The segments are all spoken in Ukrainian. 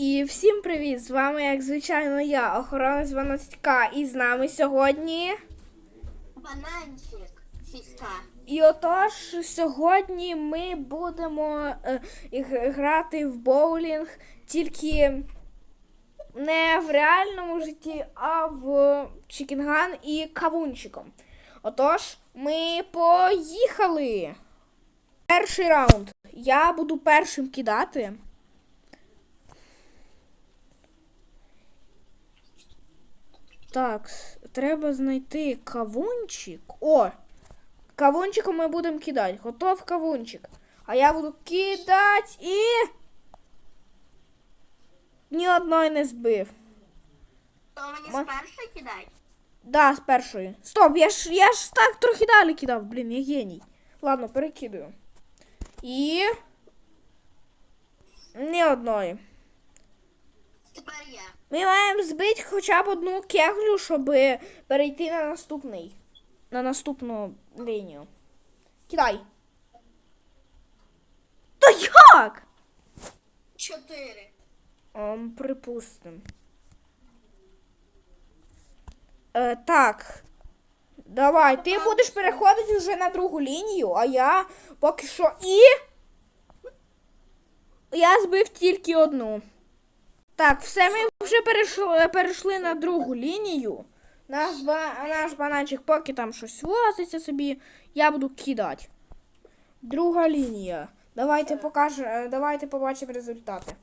І всім привіт! З вами, як звичайно, я, охоронець 12К, і з нами сьогодні. Бананчик фіска. І отож, сьогодні ми будемо е, грати в боулінг тільки не в реальному житті, а в Чікінган і кавунчиком. Отож, ми поїхали. Перший раунд. Я буду першим кидати. Так, треба знайти кавунчик. О! Кавунчиком ми будемо кидати. Готов кавунчик. А я буду кидати і. Ні одної не збив. То мені Ма- спершу кидай. Да, з першої. Стоп, я ж, я ж так трохи далі кидав, блін, я геній. Ладно, перекидаю. І. Ні одної. Ми маємо збити хоча б одну кеглю, щоб перейти на наступний. На наступну лінію. Кидай. Та як? Чотири. Ем, припустим. Е, так. Давай, ти будеш переходити вже на другу лінію, а я поки що і. Я збив тільки одну. Так, все, ми вже перейшли, перейшли на другу лінію. Наш, наш бананчик поки там щось возиться собі, я буду кидати. Друга лінія. Давайте покажемо, давайте побачимо результати.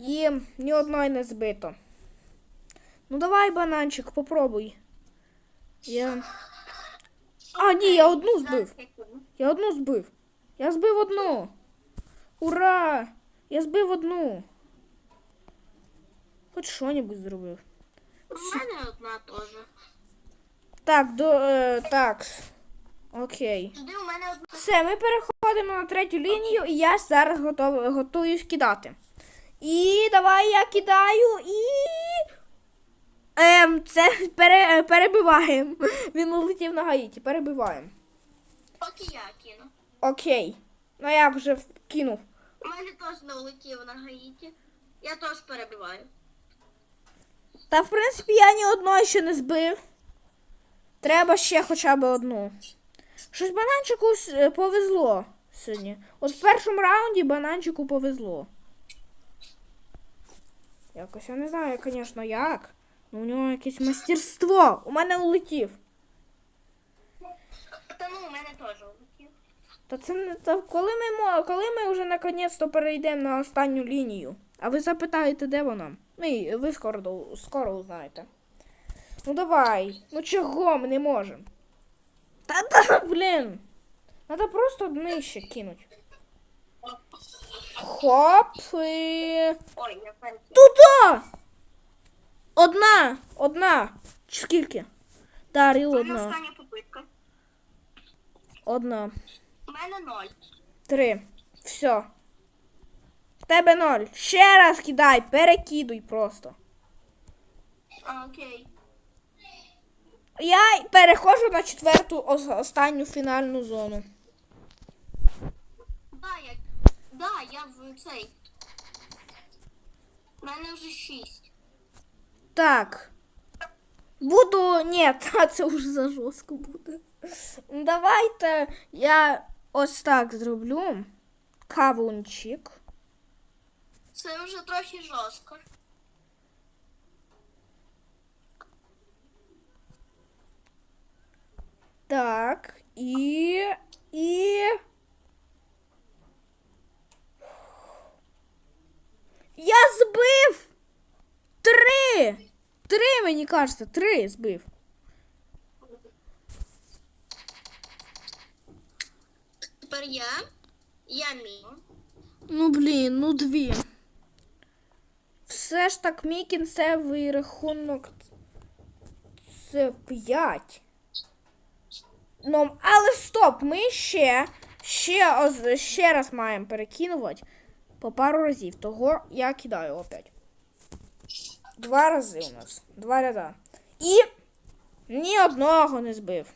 І ні одної не збито. Ну давай, бананчик, попробуй. Я. А, ні, я одну збив. Я одну збив. Я збив одну. Ура! Я збив одну. Хоч що-небудь зробив. У мене одна теж. Так, до. Е, так. Окей. Жди, у мене одна. Все, ми переходимо на третю лінію, і я зараз готов, готуюсь кидати. І давай я кидаю і. Ем, це пере, перебиваємо. Він улетів на Гаїті, перебиваємо. Поки я кину. Окей. Ну я вже кинув. У мене теж не улетів на Гаїті. Я теж перебиваю. Та в принципі я ні одної ще не збив. Треба ще хоча б одну. Щось бананчику повезло сьогодні. От в першому раунді бананчику повезло. Якось я не знаю, звісно, як. Ну у нього якесь мастерство. У мене улетів. Та ну, у мене теж улетів. Та це не та коли ми мо- коли ми вже наконець-то перейдемо на останню лінію. А ви запитаєте, де вона? Ну ви скоро до- скоро узнаєте. Ну давай. Ну чого ми не можемо? Та та блін. Надо просто нижче кинуть. Хоп. І... Ой, я. Туда! Одна! Одна! Чи Скільки? У мене одна. Одна. У мене ноль. Три. Все. В тебе ноль. Ще раз кидай, перекидуй просто. А, окей. Я переходжу на четверту останню фінальну зону. Да, я. Да, я в цей. У мене вже шість. Так. Буду. Ні, та це вже за жорстко буде. Давайте я ось так зроблю. Кавунчик. Це вже трохи жорстко. Так. І. І. Я збив! Три! Три, мені кажеться, три збив. Тепер я. Я мій. Ну блін, ну дві. Все ж так мій кінцевий рахунок це п'ять. Ну, але стоп, ми ще, ще, оз- ще раз маємо перекинувати по пару разів. Того я кидаю опять. Два рази у нас. Два ряда. І ні одного не збив.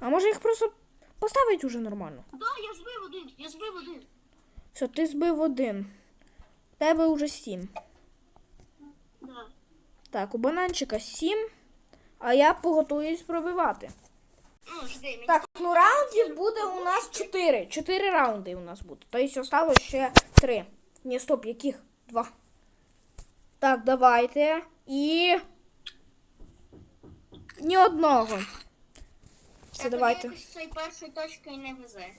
А може їх просто поставить уже нормально? Да, я збив один, я збив один. Все, ти збив один. Тебе вже сім. Да. Так, у бананчика сім, а я поготуюсь пробивати. Ну, жди, мені. Так, ну раундів буде у нас 4. 4 раунди у нас буде. Тобто осталось ще 3. Ні, стоп, яких? Два. Так, давайте. І. Ні одного. Все, давайте. якось не везе.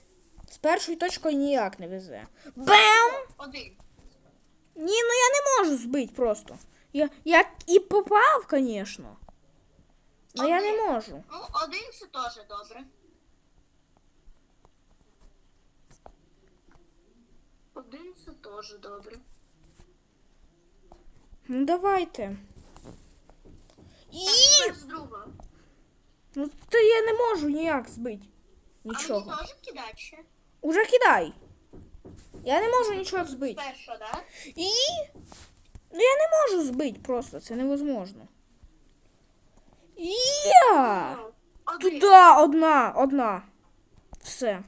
З першою точкою ніяк не везе. Бем! Один. Ні, ну я не можу збити просто. Я, я і попав, звісно. Але я не можу. Ну, один це теж добре. Один це теж добре. Ну давайте. І... Так, тепер з другого. Ну то я не можу ніяк збити. А Нічого. мені теж кидати ще? Уже кидай. Я не можу нічого збити. Перша, да? І. Ну я не можу збити просто, це невозможно. Я! Туди одна, одна. Все.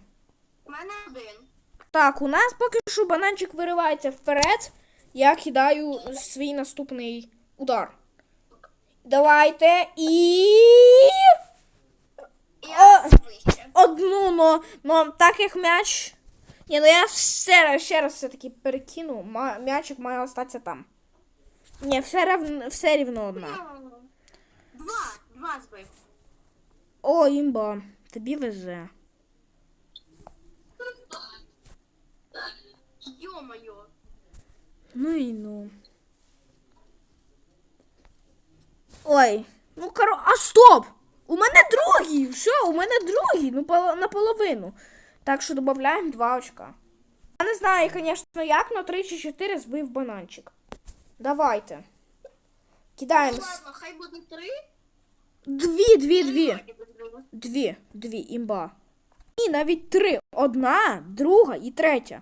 У мене один. Так, у нас поки що бананчик виривається вперед. Я кидаю свій наступний удар. Давайте і. Я Одну, но, но так як м'яч. Ні, ну я ще раз, ще раз все-таки перекину. М'ячик має остатися там. Ні, все рівно, все рівно одна. Два. Два збив. О, імба, тобі везе. Йо-моє. Ну і ну. Ой, ну коро. А стоп! У мене другий! Все, у мене другий, ну наполовину. Так що додаємо два очка. Я не знаю, звісно, як, але 3 чи 4 збив бананчик. Давайте. Кидаємо. ладно, хай буде три. Дві, дві, дві. Дві, дві, імба. Ні, навіть три. Одна, друга і третя.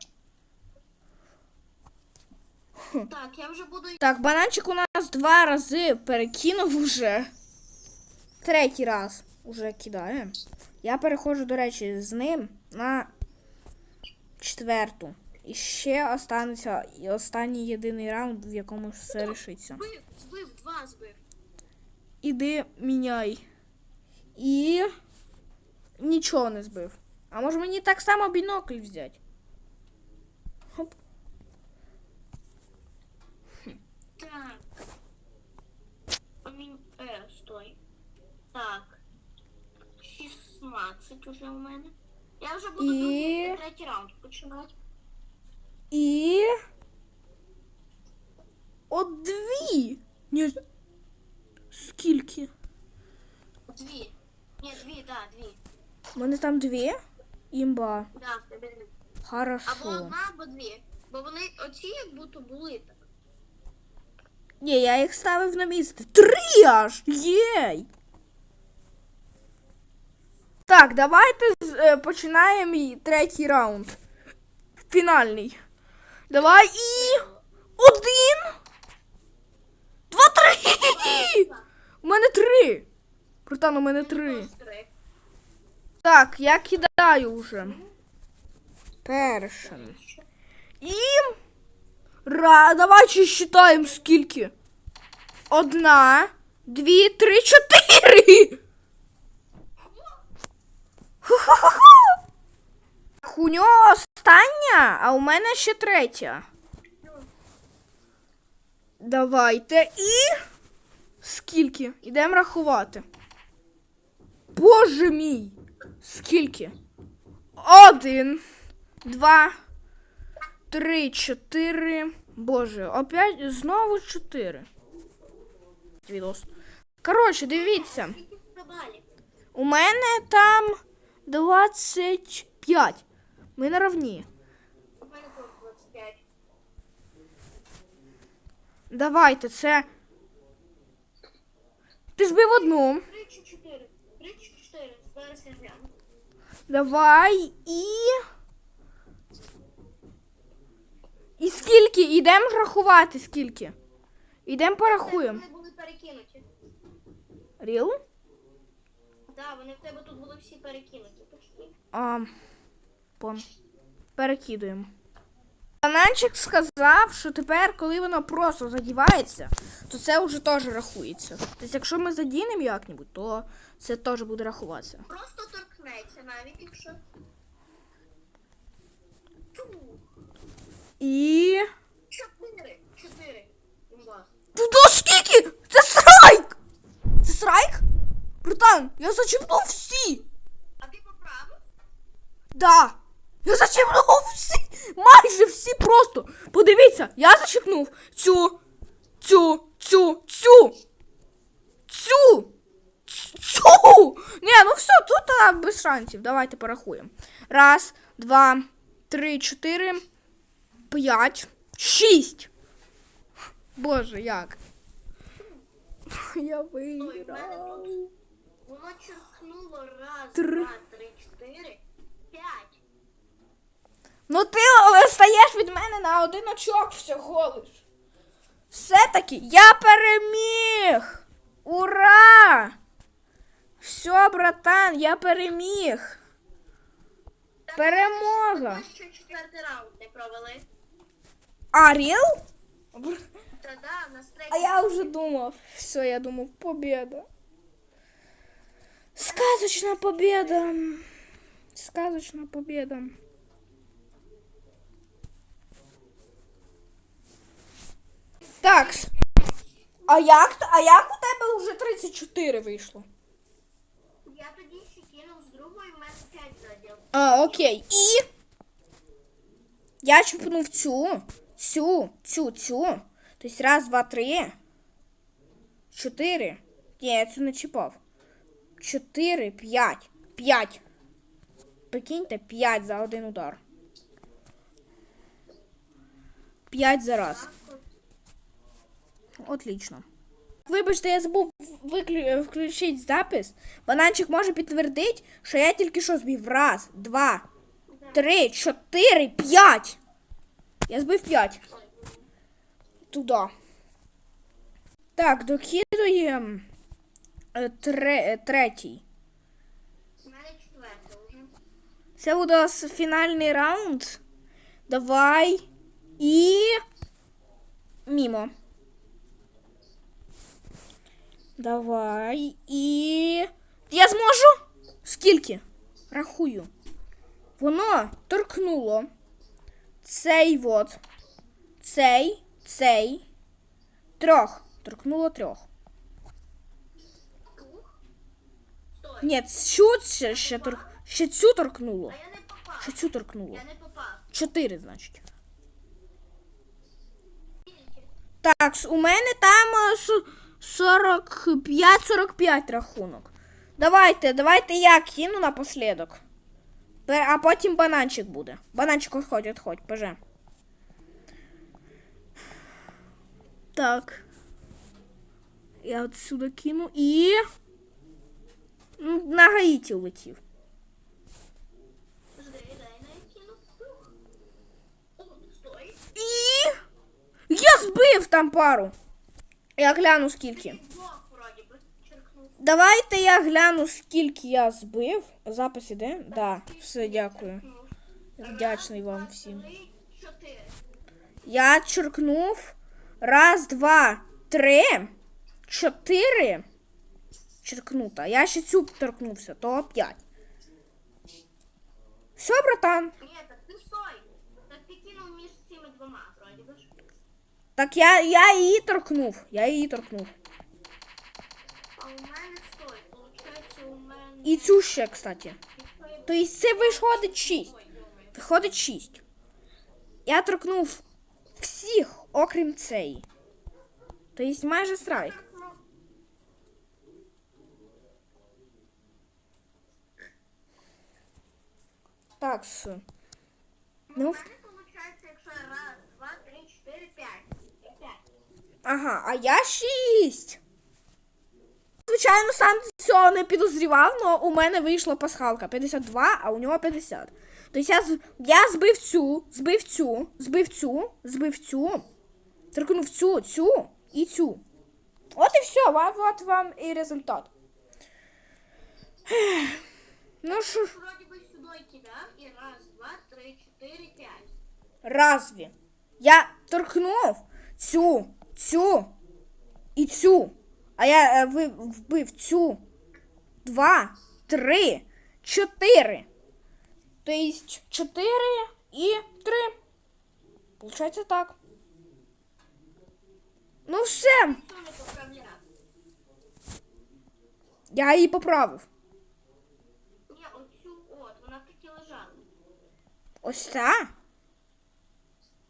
Так, я вже буду Так, бананчик у нас два рази перекинув уже. Третій раз уже кидає. Я переходжу, до речі, з ним на четверту. І ще останеться і останній єдиний раунд, в якому все рішиться. збив, збив, два збив. Іди міняй. І нічого не збив. А може мені так само бінокль взяти? Хоп. Так. Помін... Е, стой. Так. 16 уже у мене. Я вже буду І- другий, третій раунд починати. І. От дві. Ні. Скільки? Дві. Ні, дві, да, дві. У мене там дві. Імба. Да, в тебе дві. Або Хорошо. одна, або дві. Бо вони оці як будто були так. Ні, я їх ставив на місце. Три аж! Єй! Так, давайте е, починаємо третій раунд. Фінальний. Давай і. Один. Два, три. У мене три. Братан, у мене три. Так, я кидаю вже. Першим. І. Ра, давайте считаємо скільки. Одна, дві, три, чотири. У нього остання, а у мене ще третя. Давайте і. Скільки? Ідемо рахувати. Боже мій! Скільки? Один, два, три, чотири. Боже, опять знову чотири. Відос. Коротше, дивіться. У мене там 25. Ми на 25. Давайте, це. Ти збив одну. Три чи чотири? Три чи чотири? Зараз я гляну. Давай і. І скільки? Ідемо рахувати скільки. Ідемо порахуємо. Вони були перекинуті. Ріл? Да, вони в тебе тут були всі перекинуті почти. А, пон. Перекидуємо. Бананчик сказав, що тепер, коли воно просто задівається, то це вже теж рахується. Тобто, якщо ми задінемо як-небудь, то це теж буде рахуватися. Просто торкнеться навіть, якщо. І. Чотири. Чотири. Імба. Тут скільки? Це страйк! Це страйк? Братан, я зачіпнув всі! А ти поправив? Да! Я зачіпнув всі! Майже всі просто! Подивіться, я зачіпнув цю, цю, цю, цю, цю, цю! Ні, ну все, тут а, без шансів. Давайте порахуємо. Раз, два, три, чотири, п'ять, шість. Боже, як? Я виграв. Воно черкнуло раз, Три. два, три, чотири, п'ять. Ну ти стаєш від мене на один очок всього лиш. Все-таки я переміг! Ура! Все, братан, я переміг. Так, Перемога! Ми ще четвертий раунд не провели. А, ріл? Та да, третій. А я вже думав. Все, я думав, победа. Сказочная победа. Сказочная победа. Так. А як, а як у тебе вже 34 вийшло? Я тоді ще кинув з другої, в мене п'ять заділ. А, окей. І. Я чіпнув цю, цю, цю, цю. Тобто раз, два, три. Чотири. Ні, я цю не чіпав. Чотири, п'ять. П'ять. Прикиньте, п'ять за один удар. П'ять за раз. Отлично. Вибачте, я забув виклю... включити запис. Бананчик може підтвердити, що я тільки що збив. Раз, два, три, чотири, п'ять. Я збив п'ять. Туди. Так, докидуємо тре... е, третій. Це у нас фінальний раунд. Давай. І. Мімо. Давай. І. Я зможу? Скільки? Рахую. Воно торкнуло. Цей вот. Цей. Цей. Трьох. Торкнуло трьох. Ух. Стой. Ні, цю ще, ще, тор... ще цю торкнуло. А я не попав. Ще цю торкнуло. Я не попав. Чотири, значить. Так, у мене там е, 45-45 рахунок. Давайте, давайте я кину напослідок. А потім бананчик буде. Бананчик відходь, відходь, поже. Так. Я отсюда кину і. Ну, На Гаїті стой. І. Я збив там пару. Я гляну скільки. Давайте я гляну, скільки я збив. Запис іде? Да, все, дякую. Вдячний вам всім. Я черкнув. Раз, два, три, чотири. Черкнуто. Я ще цю торкнувся, то п'ять. Все, братан. Ні, так ти стой. Так ти кинув між цими двома, вроді би. Так я, я її торкнув. Я її торкнув. А у мене стой. Получається, у мене... І цю ще, кстати. Тобто це виходить шість. Ой, думаю. Виходить 6. Я торкнув всіх, окрім цієї. Тобто майже страйк. Ну, Так, все. У Ну, мене виходить, якщо раз, два, три, чотири, п'ять. П'ять. ага, а я 6. Звичайно, сам цього не підозрівав, але у мене вийшла пасхалка 52, а у нього 50. Тобто я, я збив цю, збив цю, збив цю, збив цю, торкнув цю, цю і цю. От і все, от вам і результат. Ну що ж. Вроді би сюди кидав і раз, два, три, чотири, п'ять. Разві? Я торкнув цю, цю і цю. А я е, ви, вбив цю. Два, три, чотири. Тобто чотири і три. Получається так. Ну все, Що не поправляв? я її поправив. Ні, оцю от, вона так і лежала. Ось ця.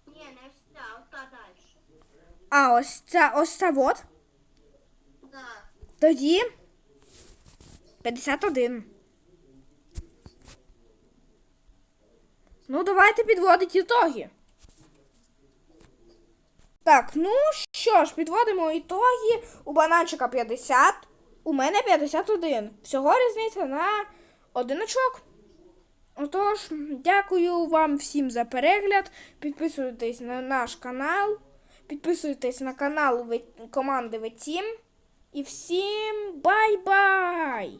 Ні, не ось ця, от та далі. А ось ця, ось ця вот. Да. Тоді 51. Ну, давайте підводити ітоги. Так, ну що ж, підводимо ітоги. У бананчика 50, у мене 51. Всього різниця на один очок. Отож, дякую вам всім за перегляд. Підписуйтесь на наш канал. Підписуйтесь на канал команди Ветім. І всім бай-бай!